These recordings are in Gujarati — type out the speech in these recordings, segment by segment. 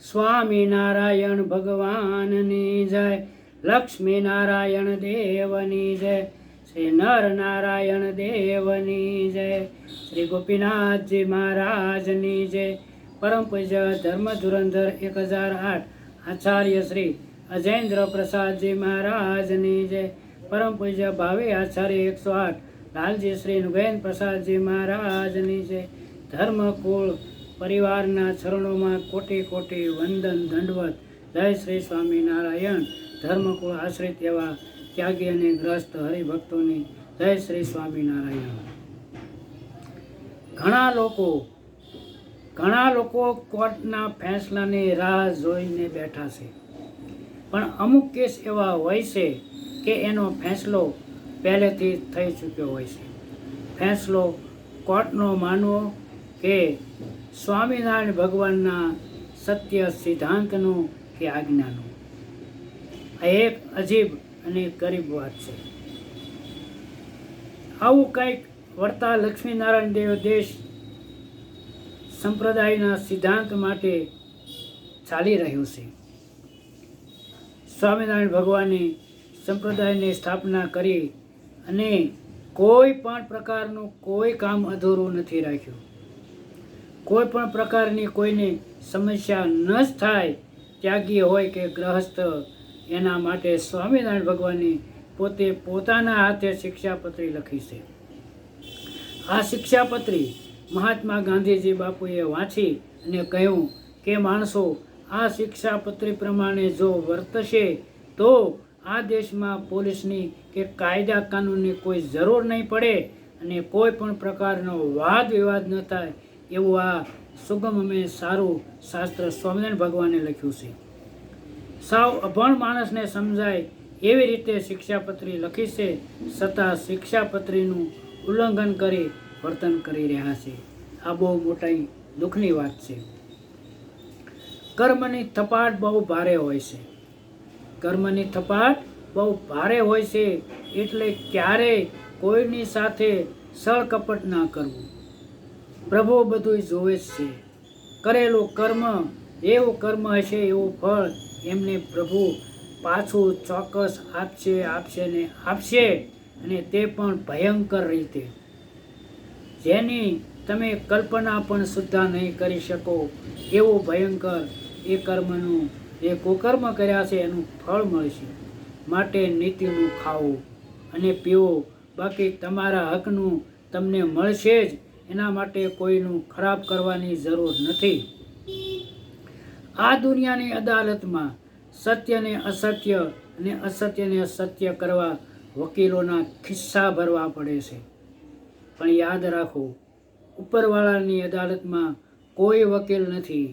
સ્વામિનારાયણ ભગવાનની જય લક્ષ્મી નારાયણ દેવની જય, શ્રી નર નારાયણ દેવની જય, શ્રી ગોપીનાથજી મહારાજની જય. પરમ પૂજ્ય ધર્મ ધુરંધર એક હજાર આઠ આચાર્ય શ્રી અજેન્દ્ર પ્રસાદજી મહારાજની જય. પરમ પૂજ્ય ભાવે આચાર્ય એકસો આઠ લાલજી શ્રી નુગેન પ્રસાદજી મહારાજની જય. ધર્મકુળ પરિવારના ચરણોમાં કોટી કોટી વંદન, દંડવત, જય શ્રી સ્વામિનારાયણ. ધર્મકુળ આશ્રિત એવા ત્યાગી અને ગ્રસ્ત હરિભક્તોની જય શ્રી સ્વામિનારાયણ. ઘણા લોકો ઘણા લોકો કોર્ટના ફેંસલાની રાહ જોઈને બેઠા છે. પણ અમુક કેસ એવા હોય છે કે એનો ફેંસલો પહેલેથી થઈ ચૂક્યો હોય છે. ફેંસલો કોર્ટનો માનવો કે સ્વામિનારાયણ ભગવાનના સત્ય સિદ્ધાંતનું કે આજ્ઞાનું? આ એક અજીબ અને ગરીબ વાત છે. આવું કંઈક વર્તા લક્ષ્મીનારાયણ દેવ દેશ સંપ્રદાયના સિદ્ધાંત માટે ચાલી રહ્યું છે. સ્વામિનારાયણ ભગવાને સંપ્રદાયની સ્થાપના કરી અને કોઈ પણ પ્રકારનું કોઈ કામ અધૂરું નથી રાખ્યું. કોઈ પણ પ્રકારની કોઈને સમસ્યા ન જ થાય, ત્યાગી હોય કે ગ્રહસ્થ, એના માટે સ્વામિનારાયણ ભગવાને પોતે પોતાના હાથે શિક્ષાપત્રી લખી છે. આ શિક્ષાપત્રી મહાત્મા ગાંધીજી બાપુએ વાંચી અને કહ્યું કે, માણસો, આ શિક્ષાપત્રી પ્રમાણે જો વર્તશે, તો આ દેશમાં પોલીસની કે કાયદા કાનૂનની કોઈ જરૂર નહીં પડે અને કોઈ પણ પ્રકારનો વાદ વિવાદ ન થાય એવું આ સુગમ અમે સારું શાસ્ત્ર સ્વામિનારાયણ ભગવાને લખ્યું છે. સાવ અભણ માણસને સમજાય એવી રીતે શિક્ષાપત્રી લખી છે છતાં શિક્ષાપત્રીનું ઉલ્લંઘન કરી વર્તન કરી રહ્યા છે. આ બહુ મોટી દુઃખની વાત છે. કર્મની થપાટ બહુ ભારે હોય છે. કર્મની થપાટ બહુ ભારે હોય છે એટલે ક્યારેય કોઈની સાથે સળકપટ ના કરવું. પ્રભુ બધું જોવે છે. કરેલું કર્મ એવું કર્મ હશે, એવું ફળ એમને પ્રભુ પાછું ચોક્કસ આપશે આપશે ને આપશે અને તે પણ ભયંકર રીતે. જેની તમે કલ્પના પણ સુદ્ધા નહીં કરી શકો, એવું ભયંકર એ કર્મનું જે કુકર્મ કર્યા છે, એનું ફળ મળશે. માટે નીતિનું ખાવું અને પીવું બાકી તમારા હકનું તમને મળશે જ. એના માટે કોઈનું ખરાબ કરવાની જરૂર નથી. આ દુનિયાની અદાલતમાં સત્યને અસત્ય અને અસત્યને સત્ય કરવા વકીલોના ખિસ્સા ભરવા પડે છે. પણ યાદ રાખો, ઉપરવાળાની અદાલતમાં કોઈ વકીલ નથી.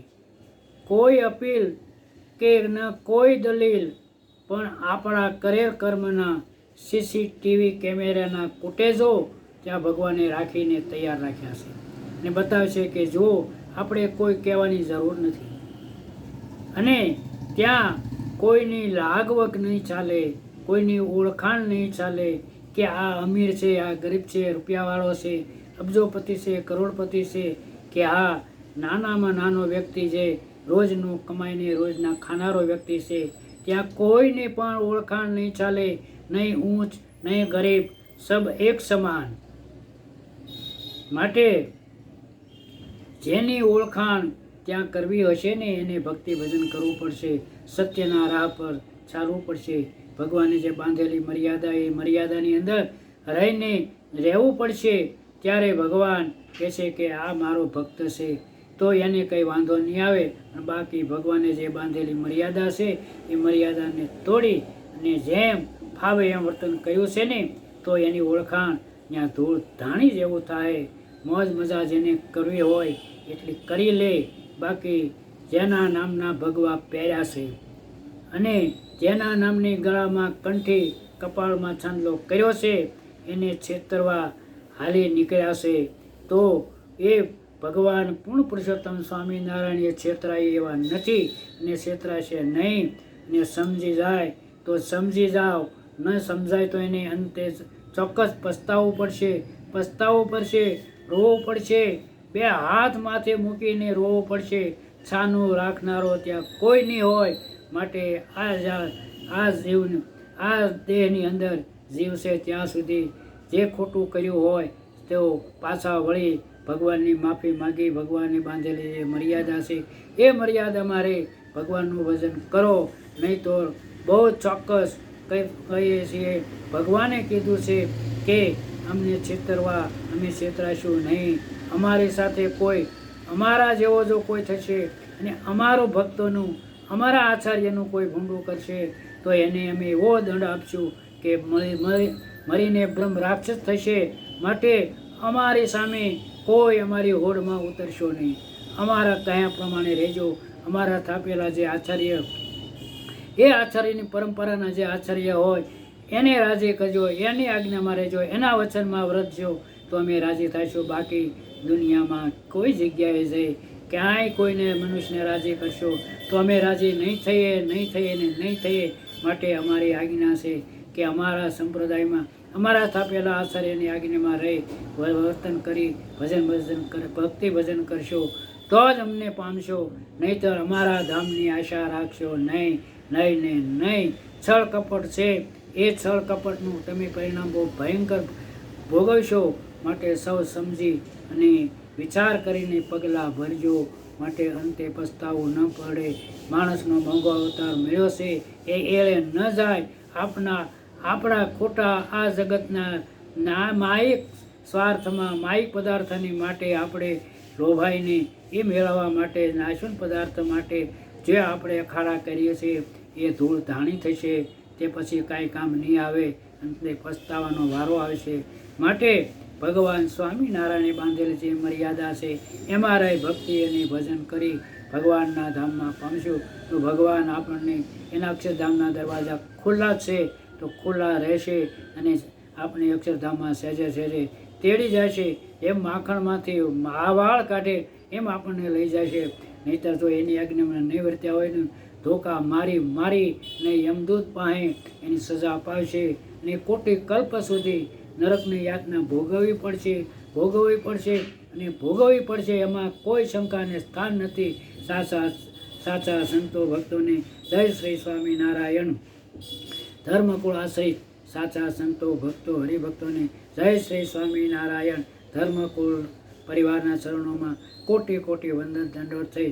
કોઈ અપીલ કે ન કોઈ દલીલ, પણ આપણા કરેર કર્મના સીસીટીવી કેમેરાના ફૂટેજો ત્યાં ભગવાને રાખીને તૈયાર રાખ્યા છે. અને છે કે જો આપણે કોઈ કહેવાની જરૂર નથી, અને ત્યાં કોઈની લાગવક નહીં ચાલે, કોઈની ઓળખાણ નહીં ચાલે કે આ અમીર છે, આ ગરીબ છે, રૂપિયાવાળો છે, અબજોપતિ છે, કરોડપતિ છે, કે આ નાનામાં નાનો વ્યક્તિ છે રોજનું કમાઈને રોજના ખાનારો વ્યક્તિ છે, ત્યાં કોઈની પણ ઓળખાણ નહીં ચાલે, નહીં ઊંચ, નહીં ગરીબ, સબ એક સમાન. માટે જેની ઓળખાણ ત્યાં કરવી હશે ને, એને ભક્તિ ભજન કરવું પડશે, સત્યના રાહ પર ચાલવું પડશે. ભગવાને જે બાંધેલી મર્યાદા, એ મર્યાદાની અંદર રહીને રહેવું પડશે, ત્યારે ભગવાન કહે છે કે આ મારો ભક્ત છે. તો એને કંઈ વાંધો નહીં આવે અને બાકી ભગવાને જે બાંધેલી મર્યાદા છે, એ મર્યાદાને તોડી અને જેમ ફાવે એમ વર્તન કર્યું છે ને, તો એની ઓળખાણ ત્યાં ધૂળ ધાણી જેવું થાય. મોજ મજા જેને કરવી હોય એટલી કરી લે. બાકી જેના નામના ભગવા પહેર્યા છે. અને જેના નામની ગળામાં કંઠી કપાળમાં છાંદલો કર્યો છે, એને છેતરવા હાલી નીકળ્યા છે. તો એ ભગવાન પૂર્ણ પુરુષોત્તમ સ્વામિનારાયણ એ છેતરાય એવા નથી અને છેતરાશે નહીં ને સમજી જાય. તો સમજી જાઓ ન સમજાય તો એને અંતે ચોક્કસ પસ્તાવવું પડશે પસ્તાવવું પડશે. રોવું પડશે. બે હાથ માથે મૂકીને રોવો પડશે. છાનું રાખનારો ત્યાં કોઈ નહીં હોય. માટે આ આ જીવ આ દેહની અંદર જીવ છે ત્યાં સુધી. જે ખોટું કર્યું હોય, તેઓ પાછા વળી ભગવાનની માફી માગી, ભગવાનને બાંધેલી જે મર્યાદા છે. એ મર્યાદામાં મારે ભગવાનનું ભજન કરો. નહીં તો બહુ ચોક્કસ કહીએ છીએ. ભગવાને કીધું છે કે અમને છેતરવા, અમે છેતરાશું નહીં. અમારી સાથે કોઈ, અમારા જેવો જો કોઈ થશે અને અમારો ભક્તોનું, અમારા આચાર્યનું કોઈ ભૂંડું કરશે, તો એને અમે એવો દંડ આપશું કે મરી મરી, મરીને બ્રહ્મ રાક્ષસ થશે માટે અમારી સામે કોઈ અમારી હોડમાં ઉતરશો નહીં. અમારા કયા પ્રમાણે રહેજો. અમારા થાપેલા જે આચાર્ય, એ આચાર્યની પરંપરાના જે આચાર્ય હોય એને રાજી કરજો, એની આજ્ઞામાં રહેજો એના વચનમાં વ્રતજો તો અમે રાજી થઈશું. બાકી દુનિયામાં કોઈ જગ્યાએ જઈ ક્યાંય કોઈને મનુષ્યને રાજી કરશો, તો અમે રાજી નહીં થઈએ નહીં થઈએ ને નહીં થઈએ માટે અમારી આજ્ઞા છે કે અમારા સંપ્રદાયમાં, અમારા થાપેલા આચાર્યની આજ્ઞામાં રહી વર્તન કરી, ભજન ભજન કર, ભક્તિ ભજન કરશો, તો જ અમને પામશો. નહીંતર અમારા ધામની આશા રાખશો નહીં નહીં ને નહીં. છળ કપટ છે. એ છળ કપટનું તમે પરિણામ બહુ ભયંકર ભોગવશો માટે સૌ સમજી અને વિચાર કરીને પગલાં ભરજો માટે અંતે પસ્તાવું ન પડે. માણસનો મોંઘો અવતાર મળ્યો છે. એ એળે ન જાય. આપના, આપણા ખોટા આ જગતના ના માયિક સ્વાર્થમાં માયિક પદાર્થની માટે આપણે લોભાઈને એ મેળવવા માટે નાશુન પદાર્થ માટે જે આપણે અખાડા કરીએ છીએ, એ ધૂળ ધાણી થશે. તે પછી કાંઈ કામ નહીં આવે અંતે પસ્તાવાનો વારો આવશે માટે ભગવાન સ્વામિનારાયણે બાંધેલી જે મર્યાદા છે. એમાં રહી ભક્તિ અને ભજન કરી ભગવાનના ધામમાં પામશું તો ભગવાન આપણને એના અક્ષરધામના દરવાજા ખુલ્લા છે. તો ખુલ્લા રહેશે અને આપણે અક્ષરધામમાં સહેજે સહેજે તેડી જાય છે. એમ માખણમાંથી માવાળ કાઢે એમ આપણને લઈ જાય છે. નહીતર તો એની આજ્ઞામાં નહીં વર્ત્યા હોય ને ધોકા મારી મારી ને યમદૂત પાસે એની સજા અપાવશે ને કોટી કલ્પ સુધી નરકની યાતના ભોગવવી પડશે ભોગવવી પડશે અને ભોગવવી પડશે એમાં કોઈ શંકાને સ્થાન નથી. સાચા સાચા સંતો ભક્તોને જય શ્રી સ્વામિનારાયણ. ધર્મકુળ આશ્રિત સાચા સંતો ભક્તો, હરિભક્તોને જય શ્રી સ્વામિનારાયણ. ધર્મકુળ પરિવારના ચરણોમાં કોટી કોટી વંદન દંડો થઈ